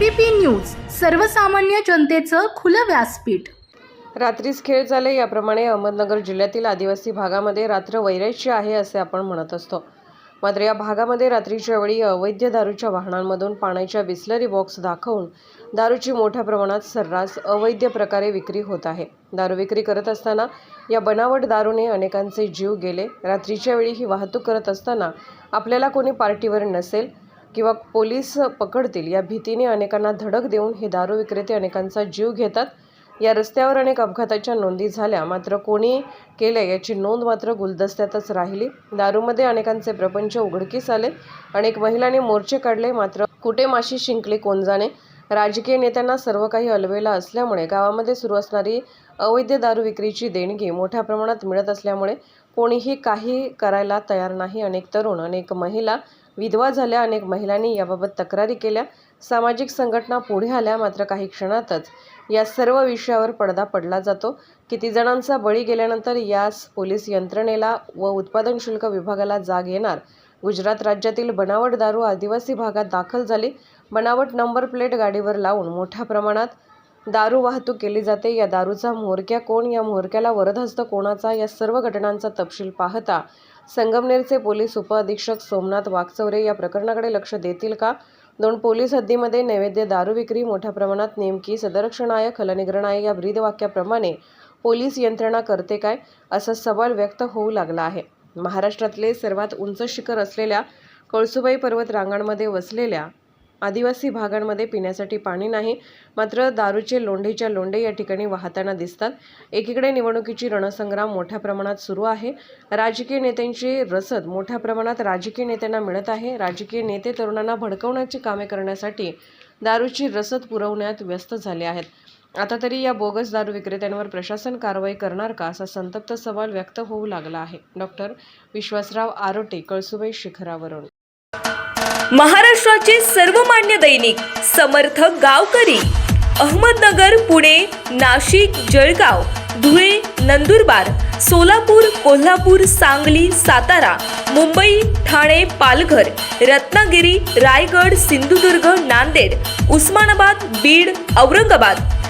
ABP news सर्वसामान्य जनतेचं खुलं व्यासपीठ. रात्रीच खेळ झाले याप्रमाणे अहमदनगर जिल्ह्यातील आदिवासी भागामध्ये रात्र वैराची आहे असे आपण म्हणत असतो. मात्र या भागामध्ये रात्रीच्या वेळी अवैध दारूच्या वाहनांमधून पाण्याच्या बिस्लरी बॉक्स दाखवून दारूची मोठ्या प्रमाणात सर्रास अवैध प्रकारे विक्री होत आहे. दारू विक्री करत असताना या बनावट दारूने अनेकांचे जीव गेले. रात्रीच्या वेळी ही वाहतूक करत असताना आपल्याला कोणी पार्टीवर नसेल किंवा पोलीस पकडतील या भीतीने अनेकांना धडक देऊन हे दारू विक्रेते अनेकांचा जीव घेतात. या रस्त्यावर अनेक अपघाताच्या नोंदी झाल्या. मात्र कोणी केले याची नोंद मात्र गुलदस्त्यातच राहिली. दारूमध्ये अनेकांचे प्रपंच उघडकीस आले. अनेक महिलांनी मोर्चे काढले. मात्र कुठे माशी शिंकली कोण जाणे? राजकीय नेत्यांना सर्व काही अलवेला असल्यामुळे गावामध्ये सुरू असणारी अवैध दारू विक्रीची देणगी मोठ्या प्रमाणात मिळत असल्यामुळे कोणीही काही करायला तयार नाही. अनेक तरुण अनेक महिला विधवा झाल्या. अनेक महिलांनी याबाबत तक्रारी केल्या. सामाजिक संघटना पुढे आल्या. मात्र काही क्षणातच या सर्व विषयावर पडदा पडला जातो. किती जणांचा बळी गेल्यानंतर यास पोलीस यंत्रणेला व उत्पादन शुल्क विभागाला जाग येणार गुजरात राज्यातील बनावट दारू आदिवासी भागात दाखल झाली. बनावट नंबर प्लेट गाडीवर लावून मोठ्या प्रमाणात दारू वाहतूक केली जाते. या दारूचा म्होरक्या कोण या म्होरक्याला वरदहस्त कोणाचा या सर्व घटनांचा तपशील पाहता संगमनेरचे पोलीस उपअधीक्षक सोमनाथ वाकचौरे या प्रकरणाकडे लक्ष देतील का? दोन पोलीस हद्दीमध्ये नैवेद्य दारू विक्री मोठ्या प्रमाणात नेमकी सदरक्षणाय खलनिग्रणाय या ब्रीदवाक्याप्रमाणे पोलीस यंत्रणा करते काय? असा सवाल व्यक्त होऊ लागला आहे. महाराष्ट्रातले सर्वात उंच शिखर असलेल्या कळसुबाई पर्वत रांगांमध्ये वसलेल्या आदिवासी भागांमध्ये पिण्यासाठी पाणी नाही मात्र दारूचे लोंढेच्या लोंढे या ठिकाणी वाहताना दिसतात. एकीकडे निवडणुकीची रणसंग्राम मोठ्या प्रमाणात सुरू आहे. राजकीय नेत्यांची रसद मोठ्या प्रमाणात राजकीय नेत्यांना मिळत आहे. राजकीय नेते तरुणांना भडकवण्याची कामे करण्यासाठी दारूची रसद पुरवण्यात व्यस्त झाले आहेत. आता तरी या बोगस दारू विक्रेत्यांवर प्रशासन कारवाई करणार का असा संतप्त सवाल व्यक्त होऊ लागला आहे. डॉक्टर विश्वासराव आरोटे कळसुबाई शिखरावरून. महाराष्ट्राचे सर्वमान्य दैनिक समर्थ गावकरी अहमदनगर पुणे नाशिक जळगाव धुळे नंदुरबार सोलापूर कोल्हापूर सांगली सातारा मुंबई ठाणे पालघर रत्नागिरी रायगड सिंधुदुर्ग नांदेड उस्मानाबाद बीड औरंगाबाद